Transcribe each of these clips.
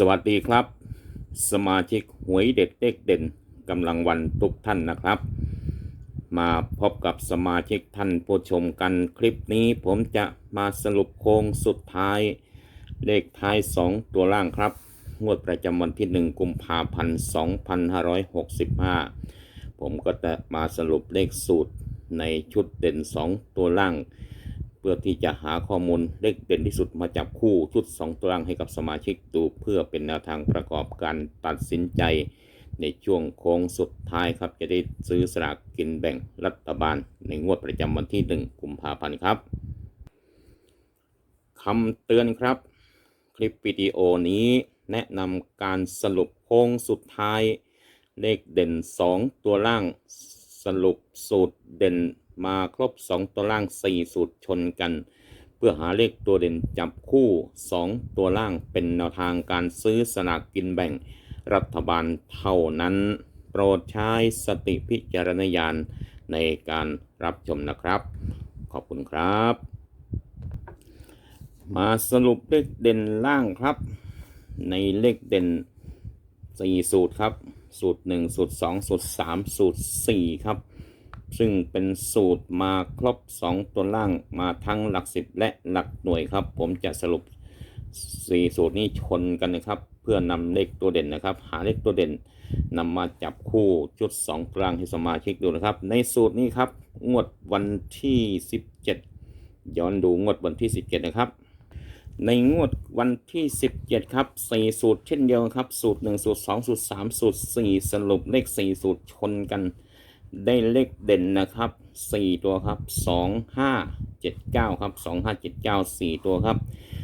สวัสดีครับ สมาชิกหวยเด็ดเลขเด่นกำลังวันทุกท่านนะครับ มาพบกับสมาชิกท่านผู้ชมกันคลิปนี้ผมจะมาสรุปโค้งสุดท้าย เลขท้าย 2 ตัวล่างครับ งวดประจำวันที่ 1 กุมภาพันธ์2565 ผมก็จะมาสรุปเลขสูตรในชุดเด่น 2 ตัวล่าง พื่อที่จะหาข้อมูลเลขเด่นที่สุดมาจับคู่ชุด 2ตัวล่างให้กับสมาชิกดูเพื่อเป็นแนวทางประกอบการตัดสินใจ ในช่วงโค้งสุดท้ายครับ จะได้ซื้อสลากกินแบ่งรัฐบาล ในงวดประจำวันที่ 1 กุมภาพันธ์ครับคำเตือนครับ คลิปวิดีโอนี้แนะนำการสรุปโค้งสุดท้าย เลขเด่น 2 ตัวล่างสรุปสูตรเด่น มาครบ 2 ตัวล่าง 4 สูตรชนกัน เพื่อหาเลขตัวเด่นจับคู่ 2 ตัวล่างเป็นแนวทางการซื้อสลากกินแบ่ง รัฐบาลเท่านั้น โปรดใช้สติพิจารณญาณในการรับชมนะครับ ขอบคุณครับ มาสรุปเลขเด่นล่างครับ ในเลขเด่น 4 สูตรครับ สูตร 1 สูตร 2 สูตร 3 สูตร 4 ครับ ซึ่งเป็นสูตรมาครบ 2 ตัวล่างมาทั้งหลักสิบและหลักหน่วยครับ ผมจะสรุป 4 สูตรนี้ชนกันนะครับ เพื่อนำเลขตัวเด่นนะครับ หาเลขตัวเด่นนำมาจับคู่ชุด 2 กลางให้สมาชิกดูนะครับ ในสูตรนี้ครับ งวดวันที่ 17 ย้อนดูงวดวันที่ 17 นะครับในงวดวันที่ 17 ครับ 4 สูตรเช่นเดียวกันครับ สูตร 1 สูตร 2 สูตร 3 สูตร 4 สรุปเลข 4 สูตรชนกัน ได้เลขเด่นนะครับ 4 ตัวครับ 2 5 7 9 ครับ 2 5 7 9 4 ตัวครับ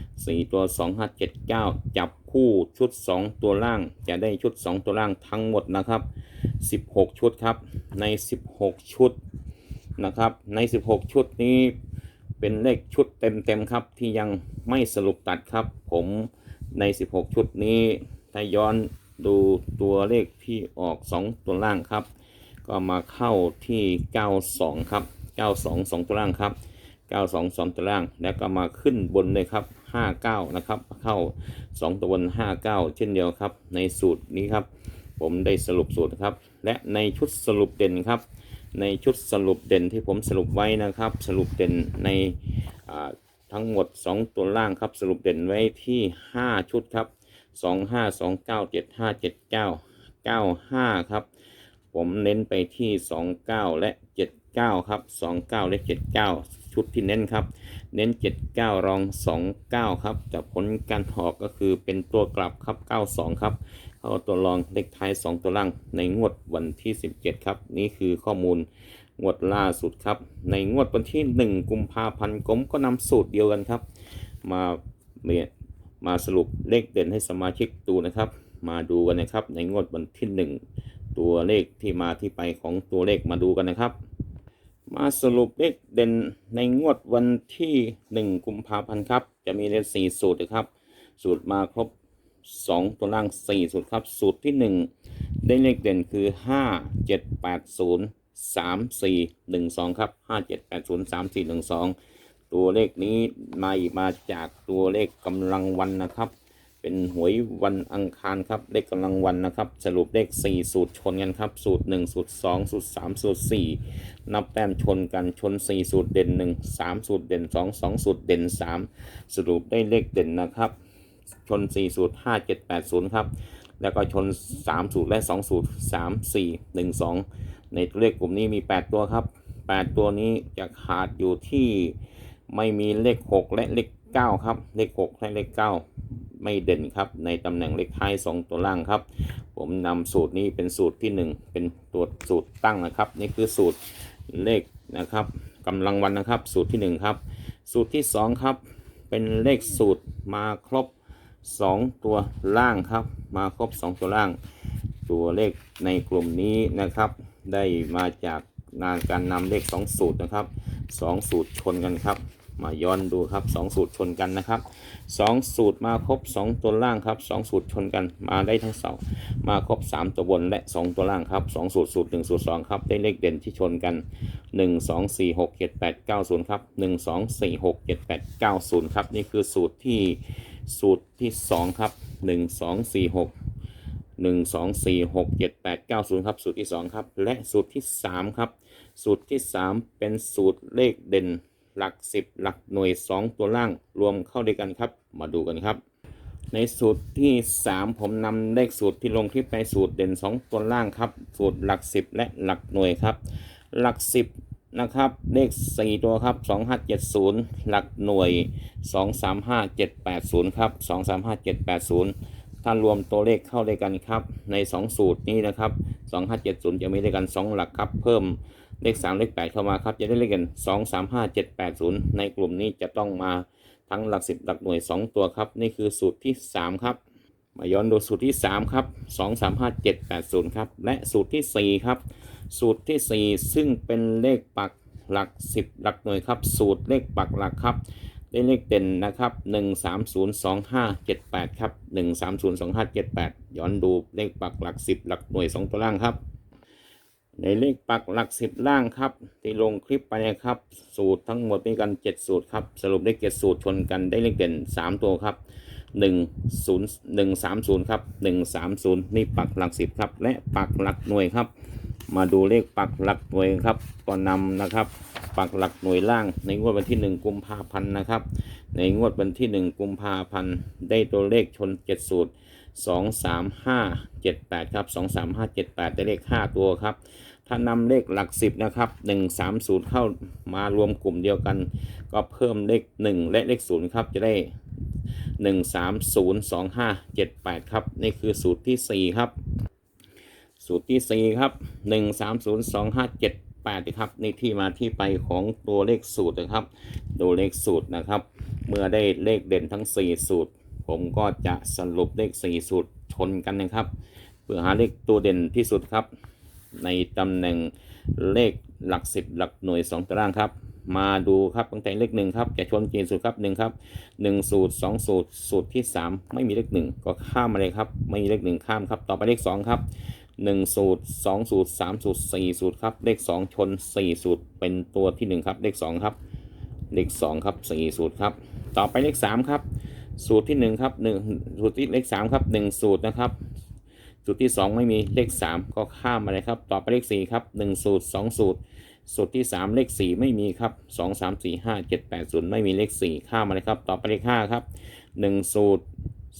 4 ตัว 2 5 7 9 จับคู่ชุด 2 ตัวล่าง จะได้ชุด 2 ตัวล่างทั้งหมดนะครับ 16 ชุดครับ ใน 16 ชุดนะครับ ใน 16 ชุดนี้เป็นเลขชุดเต็มๆครับที่ยังไม่สรุปตัดครับ ผมใน 16 ชุดนี้ถ้าย้อนดูตัวเลขที่ออก 2 ตัวล่างครับ ก็มาเข้าที่ 92 ครับ 92 2 ตัวล่างครับ 92 2 ตัวล่าง แล้วก็มาขึ้นบนเลยครับ 59 นะครับ เข้า 2 ตัวบน 59 เช่นเดียวครับ ในสูตรนี้ครับ ผมได้สรุปสูตรครับ และในชุดสรุปเด่นครับ ในชุดสรุปเด่นที่ผมสรุปไว้นะครับ สรุปเด่นในทั้งหมด 2 ตัวล่างครับ สรุปเด่นไว้ที่ 5 ชุดครับ 2 5 2 9 7 5 7 9 9 5 ครับ ผมเน้นไปที่ 29 และ 79 ครับ 29 และ 79 ชุดที่เน้นครับ เน้น 79 รอง 29 ครับแต่ผลการออกก็คือเป็นตัวกลับครับ 92 ครับเข้าตัวรองเลขท้าย 2 ตัวล่างในงวดวันที่ 17 ครับ นี่คือข้อมูลงวดล่าสุดครับ ในงวดวันที่ 1 กุมภาพันธ์ผมก็นำสูตรเดียวกันครับ มาเนี่ยมาสรุปเลขเด่นให้สมาชิกดูนะครับ มาดูกันนะครับในงวดวันที่ 1 ตัวเลขที่มาที่ไปของตัวเลขมาดูกันนะครับ มาสรุปเลขเด่นในงวดวันที่ 1 กุมภาพันธ์ครับ จะมีเลข4สูตรนะครับ สูตรมาครบ 2 ตัวล่าง 4 สูตรครับ สูตรที่ 1 ได้เลขเด่นคือ 5 7 8 0 3 4 1 2 ครับ 5 7 8 0 3 4 1 2 ตัวเลขนี้มามาจากตัวเลขกำลังวันนะครับ เป็นหวยวันอังคารครับ เลขกำลังวันนะครับ สรุปเลข 4 สูตรชนกันครับ สูตร 1 สูตร 2 สูตร 3 สูตร 4 นับแต้มชนกันชน 4 สูตรเด่น 1 3 สูตรเด่น 2 2 สูตรเด่น 3 สรุปได้เลขเด่นนะครับ ชน 4 สูตร 5 7 8 0 ครับ แล้วก็ชน 3 สูตรและ 2 สูตร 3 4 1 2 ในตัวเลขกลุ่มนี้มี 8 ตัวครับ 8 ตัวนี้จะขาดอยู่ที่ไม่มีเลข 6 และเลข9ครับ เลข 6 และเลข 9 ไม่เด่นครับ ในตำแหน่งเลขท้าย 2 ตัวล่างครับ ผมนำสูตรนี้เป็นสูตรที่ 1 เป็นตัวสูตรตั้งนะครับ นี่คือสูตรเลขนะครับกำลังวันนะครับ สูตรที่ 1 ครับ สูตรที่ 2 ครับ เป็นเลขสูตรมาครบ 2 ตัวล่างครับ มาครบ 2 ตัวล่าง ตัวเลขในกลุ่มนี้นะครับ ได้มาจากงานการนำเลข 2 สูตรนะครับ 2 สูตรชนกันครับ มาย้อนดูครับ 2 สูตรชนกันนะครับ 2 สูตรมาครบ 2 ตัวล่างครับ 2 สูตรชนกันมาได้ทั้งเสามาครบ 3 ตัวบนและ 2 ตัวล่างครับ 2 สูตรสูตร 1 สูตร 2 ครับ ได้เลขเด่นที่ชนกัน 1 2 4 6 7 8 9 0 ครับ 1 2 4 6 7 8 9 0 ครับ นี่คือสูตรที่สูตรที่สองครับหนึ่งสองสี่หกหนึ่งสองสี่หกเจ็ดแปดเก้าศูนย์ครับ สูตรที่สองครับ และสูตรที่สามครับ สูตรที่สามเป็นสูตรเลขเด่น หลักสิบหลักหน่วยสองตัวล่างรวมเข้าด้วยกันครับ มาดูกันครับ ในสูตรที่ 3 ผมนำเลขสูตรที่ลงคลิปในสูตรเด่น 2 ตัวล่างครับ สูตรหลัก 10 และหลักหน่วยครับ หลัก 10 นะครับ เลข 4 ตัวครับ 2570 หลักหน่วย 235780 ครับ 235780ถ้ารวมตัวเลขเข้าด้วยกันครับ ใน 2 สูตรนี้นะครับ 2570 จะมีด้วยกัน 2 หลักครับ เพิ่ม เลข 3 เลข 8 เข้ามาครับ จะได้เลขกัน235780 ในกลุ่มนี้จะต้องมาทั้งหลักสิบหลักหน่วย 2 ตัวครับ นี่คือสูตรที่ 3 ครับ มาย้อนดูสูตรที่ 3 ครับ 2 3 5 7 8 0 ครับ และสูตรทีสี่4 ครับ สูตรทีสี่ 4 ซึ่งเป็นเลขปักหลัก 10 หลักหน่วยครับ สูตรเลขปักหลักครับได้เลขเด่นนะครับ1 3 0 2 5 7 8 ครับ 1 3 0 2 5 7 8 ย้อนดูเลขปักหลัก 10 หลักหน่วย 2 ตัวล่างครับ ในเลขปักหลักสิบล่างครับที่ลงคลิปไปนะครับ สูตรทั้งหมดมีกัน 7 สูตรครับ สรุปได้เจ็ดสูตรชนกันได้เลขเด่น 3 ตัวครับ 1 0 1 3 0ครับ1 3 0 นี่ปักหลักสิบครับ และปักหลักหน่วยครับ มาดูเลขปักหลักหน่วยครับก็นำนะครับ ปักหลักหน่วยล่าง ในงวดวันที่ 1 กุมภาพันธ์นะครับ ในงวดวันที่ 1 กุมภาพันธ์ได้ตัวเลขชน 7 สูตร 2 3 5 7 8 ครับ 2 3 5 7 8 ได้เลข 5 ตัวครับ ถ้านำเลขหลัก10นะครับ1 3 0เข้ามารวมกลุ่มเดียวกัน ก็เพิ่มเลข1และเลข0ครับจะได้1 3 0 2 5 7 8ครับนี่คือสูตรที่4ครับ สูตรที่4ครับ1 3 0 2 5 7 8ครับนี่ที่มาที่ไปของตัวเลขสูตรนะครับ ดูเลขสูตรนะครับ เมื่อได้เลขเด่นทั้ง 4 สูตร ผมก็จะสรุปเลข 4 สูตรชนกันนะครับ เพื่อหาเลขตัวเด่นที่สุดครับ ในตำแหน่งเลขหลัก 10 หลักหน่วย 2ตารางครับ มาดูครับตั้งแต่เลขหนึ่งครับจะชนจีนสูตรครับหนึ่งครับหนึ่งสูตรสองสูตรสูตรที่ 3 ไม่มีเลขหนึ่งก็ข้ามมาเลยครับ ไม่มีเลขหนึ่งข้ามครับ ต่อไปเลขสองครับหนึ่งสูตรสองสูตรสามสูตรสี่สูตรครับ เลขสองชนสี่สูตร เป็นตัวที่หนึ่งครับ เลขสองครับ เลขสองครับสี่สูตรครับ ต่อไปเลขสามครับ สูตรที่หนึ่งครับหนึ่งสูตรที่เลขสามครับหนึ่งสูตรนะครับ สูตรที่ 2 ไม่มีเลข 3 ก็ข้ามมาเลยครับ ต่อไปเลข4ครับ1 สูตร 2 สูตร สูตรที่ 3 เลข 4 ไม่มีครับ 2 3 4 5 7 8 0 ไม่มีเลข 4 ข้ามมาเลยครับ ต่อไปเลข5ครับ1 สูตร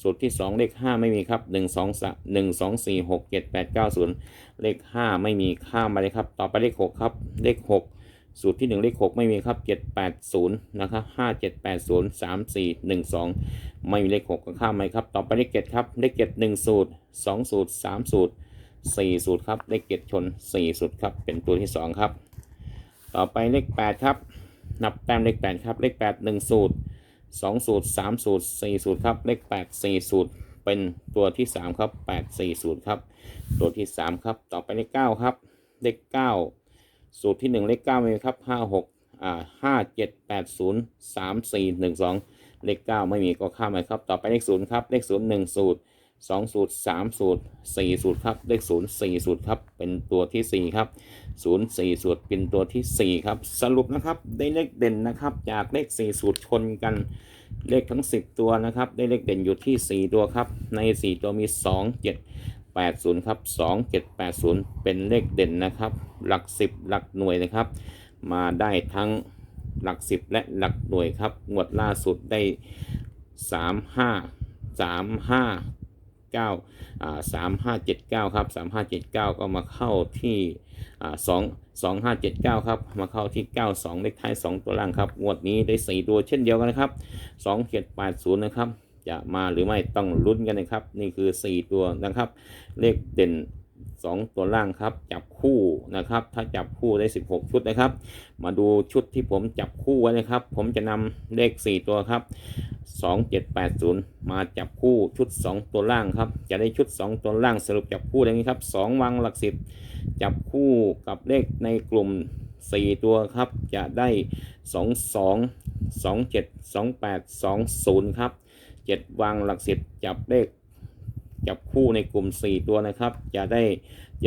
สูตรที่ 2 เลข 5 ไม่มีครับ 1 2 1 2 4 6 7 8 9 0 เลข 5 ไม่มีข้ามมาเลยครับ ต่อไปเลข 6 ครับ เลข 6 สูตรที่ 1 เลข 6 ไม่มีครับ 7 8 0 นะครับ5 7 8 0 3 4 1 2 ไม่มีเลข 6ก็ข้ามไปครับ ต่อไปเลข7ครับ เลข7 1สูตร 2 สูตร 3 สูตร 4 สูตรครับ เลข7ชน 4 สูตรครับ เป็นตัวที่ 2 ครับ ต่อไปเลข 8 ครับ นับแต้มเลข 8 ครับ เลข 8 1 สูตร 2 สูตร 3 สูตร 4 สูตรครับ เลข 8 4 สูตร เป็นตัวที่ 3 ครับ 8 4 สูตรครับ ตัวที่ 3 ครับ ต่อไปเลข 9 ครับ เลข 9 สูตรที่ 1 เลข9มีครับ5 6อ่าห้าเจ็ดแปดศูนย์สามสี่หนึ่งสองเลขเก้าไม่มีก็ข้ามไปครับ ต่อไปเลขศูนย์ครับ เลขศูนย์หนึ่งสูตรสองสูตรสามสูตรสี่สูตรครับ เลขศูนย์สี่สูตรครับ เป็นตัวที่สี่ครับศูนย์สี่สูตรเป็นตัวที่สี่ครับ สรุปนะครับ ได้เลขเด่นนะครับ จากเลขสี่สูตรชนกัน เลขทั้งสิบตัวนะครับ ได้เลขเด่นอยู่ที่สี่ตัวครับ ในสี่ตัวมีสอ งเจ็ดแปดศูนย์ครับสองเจ็ดแปดศูนย์เป็นเลขเด่นนะครับ หลักสิบหลักหน่วยนะครับ มาได้ทั้งหลักสิบและหลักหน่วยครับงวดล่าสุดได้สามห้าสามห้าเก้าอ่าสามห้าเจ็ดเก้าครับสามห้าเจ็ดเก้าก็มาเข้าที่อ่าสองสองห้าเจ็ดเก้าครับ มาเข้าที่เก้าสองเลขท้ายสองตัวล่างครับ งวดนี้ได้สี่ตัวเช่นเดียวกันนะครับสองเจ็ดแปดศูนย์นะครับ จะมาหรือไม่ต้องลุ้นกันนะครับ นี่คือ 4 ตัวนะครับ เลขเด่น 2 ตัวล่างครับ จับคู่นะครับ ถ้าจับคู่ได้ 16 ชุดนะครับ มาดูชุดที่ผมจับคู่ไว้นะครับ ผมจะนำเลข 4 ตัวครับ 2780 มาจับคู่ชุด 2 ตัวล่างครับ จะได้ชุด 2 ตัวล่างสรุปจับคู่อย่างนี้ครับ 2 วังหลัก 10 จับคู่กับเลขในกลุ่ม 4 ตัวครับ จะได้ 22 27 28 20 ครับ 7วางหลัก10จับเลขจับคู่ในกลุ่ม 4 ตัวนะครับ จะได้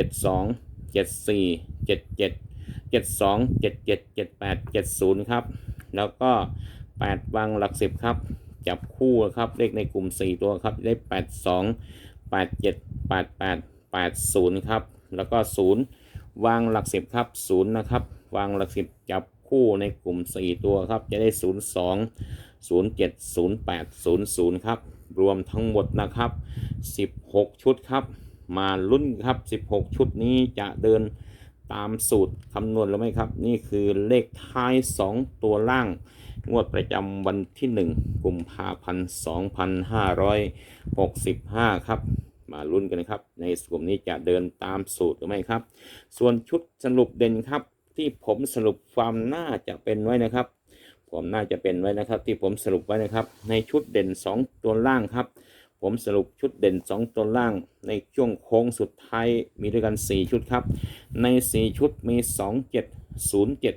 72 74 77 72 77 78 70 ครับ แล้วก็ 8 วางหลัก 10 ครับ จับคู่ครับ เลขในกลุ่ม 4 ตัวครับ ได้ 82 87 88 80 ครับ แล้วก็ 0 วางหลัก 10 ครับ 0 นะครับ วางหลัก 10 จับคู่ในกลุ่ม 4 ตัวครับ จะได้ 02 07 08 00 ครับ รวมทั้งหมดนะครับ 16 ชุดครับ มาลุ้นครับ 16 ชุดนี้จะเดินตามสูตรคำนวณหรือไม่ครับ นี่คือเลขท้าย 2 ตัวล่าง งวดประจำวันที่ 1กุมภาพันธ์2565 ครับมาลุ้นกันนะครับ ในกลุ่มนี้จะเดินตามสูตรหรือไม่ครับ ส่วนชุดสรุปเด่นครับ ที่ผมสรุปความน่าจะเป็นไว้นะครับ ผมน่าจะเป็นไว้นะครับ ที่ผมสรุปไว้นะครับ ในชุดเด่น 2 ตัวล่างครับ ผมสรุปชุดเด่น 2 ตัวล่าง ในช่วงโค้งสุดท้ายมีด้วยกัน 4 ชุดครับ ใน 4 ชุดมี 2 7 0 7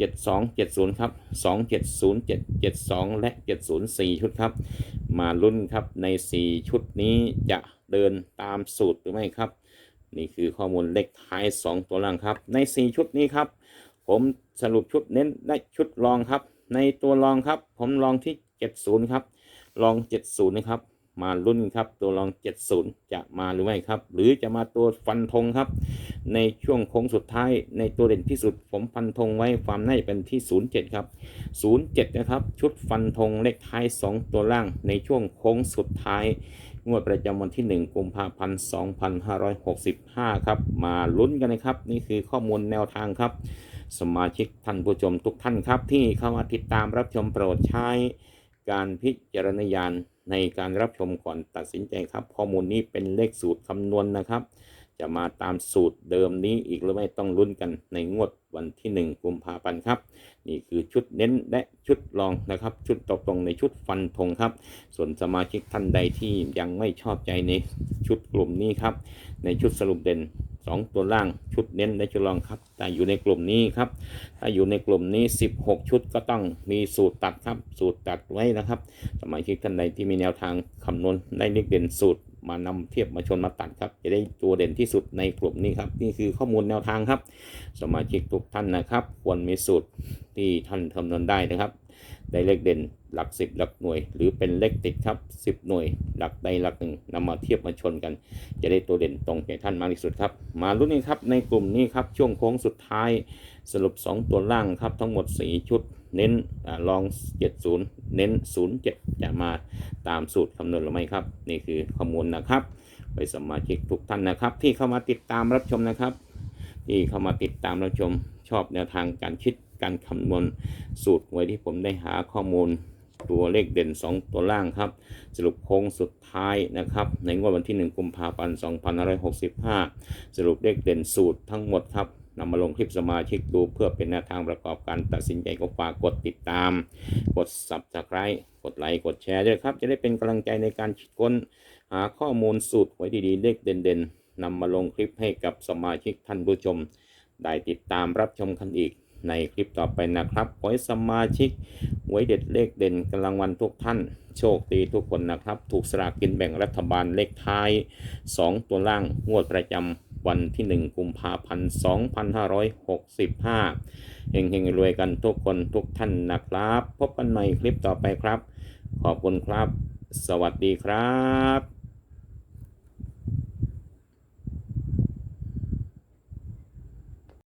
72 70 ครับ 2 7 0 7 72 และ 704 ชุดครับ มาลุ้นครับใน 4 ชุดนี้จะเดินตามสูตรหรือไม่ครับ นี่คือข้อมูลเลขท้าย 2 ตัวล่างครับ ใน 4 ชุดนี้ครับ ผมสรุปชุดเน้นได้ชุดรองครับ ในตัวรองครับ ผมลองที่ 70 ครับ ลอง 70 นะครับ มาลุ้นครับ ตัวรอง 70 จะมาหรือไม่ครับ หรือจะมาตัวฟันธงครับ ในช่วงโค้งสุดท้าย ในตัวเด่นที่สุด ผมฟันธงไว้ความน่าจะเป็นที่ 07 ครับ 07 นะครับ ชุดฟันธงเลขท้าย 2 ตัวล่าง ในช่วงโค้งสุดท้ายงวดประจำวันที่ 1 กุมภาพันธ์ 2565 ครับ มาลุ้นกันนะครับ นี่คือข้อมูลแนวทางครับ สมาชิกท่านผู้ชมทุกท่านครับ ที่เข้ามาติดตามรับชมโปรดใช้ การพิจารณญาณในการรับชมก่อนตัดสินใจครับ ข้อมูลนี้เป็นเลขสูตรคำนวณนะครับ จะมาตามสูตรเดิมนี้อีกหรือไม่ต้องลุ้นกันในงวดวันที่ 1 กุมภาพันธ์ครับ นี่คือชุดเน้นและชุดรองนะครับ ชุดตกตรงในชุดฟันธงครับ ส่วนสมาชิกท่านใดที่ยังไม่ชอบใจในชุดกลุ่มนี้ครับ ในชุดสรุปเด่น 2 ตัวล่างชุดเน้นและชุดรองครับ แต่อยู่ในกลุ่มนี้ครับ ถ้าอยู่ในกลุ่มนี้ 16 ชุดก็ต้องมีสูตรตัดครับ สูตรตัดไว้นะครับ สมาชิกท่านใดที่มีแนวทางคำนวณได้เลขเด่นสูตรมานำเทียบมาชนมาตัดครับ จะได้ตัวเด่นที่สุดในกลุ่มนี้ครับ นี่คือข้อมูลแนวทางครับ สมาชิกทุกท่านนะครับ ควรมีสูตรที่ท่านคำนวณได้นะครับ ได้เลขเด่นหลัก 10 หลักหน่วย หรือเป็นเลขติดครับ 10 หน่วย หลักใดหลักหนึ่งนำมาเทียบมาชนกัน จะได้ตัวเด่นตรงใจท่านมากที่สุดครับ มาลุ้นกันครับในกลุ่มนี้ครับช่วงโค้งสุดท้าย สรุป 2 ตัวล่างครับทั้งหมด 4 ชุดเน้นอลอง 70 เน้น 07 จะมาตามสูตรคำนวณหรือไม่ครับ นี่คือข้อมูลนะครับ ไปสมาชิกทุกท่านนะครับ ที่เข้ามาติดตามรับชมนะครับ ที่เข้ามาติดตามรับชมชอบแนวทางการคิด การคำนวณสูตรไว้ที่ผมได้หาข้อมูลตัวเลขเด่น 2 ตัวล่างครับ สรุปโค้งสุดท้ายนะครับ ในงวดวันที่ 1 กุมภาพันธ์2565 สรุปเลขเด่นสูตรทั้งหมดครับนำมาลงคลิปสมาชิกดูเพื่อเป็นแนวทางประกอบการตัดสินใจก็ฝากกดติดตาม กด subscribe กดไลค์กดแชร์ด้วยครับ จะได้เป็นกำลังใจในการคิดค้น หาข้อมูลสูตรไว้ดีๆ เลขเด่นๆนำมาลงคลิปให้กับสมาชิกท่านผู้ชม ได้ติดตามรับชมกันอีก ในคลิปต่อไปนะครับขอให้สมาชิกไว้เด็ดเลขเด่นกำลังวันทุกท่าน โชคดีทุกคนนะครับ ถูกสลากกินแบ่งรัฐบาลเลขท้าย 2 ตัวล่างงวดประจำวันที่ 1 กุมภาพันธ์2565เฮงเฮงๆรวยกันทุกคนทุกท่านนะครับ พบกันใหม่คลิปต่อไปครับ ขอบคุณครับ สวัสดีครับ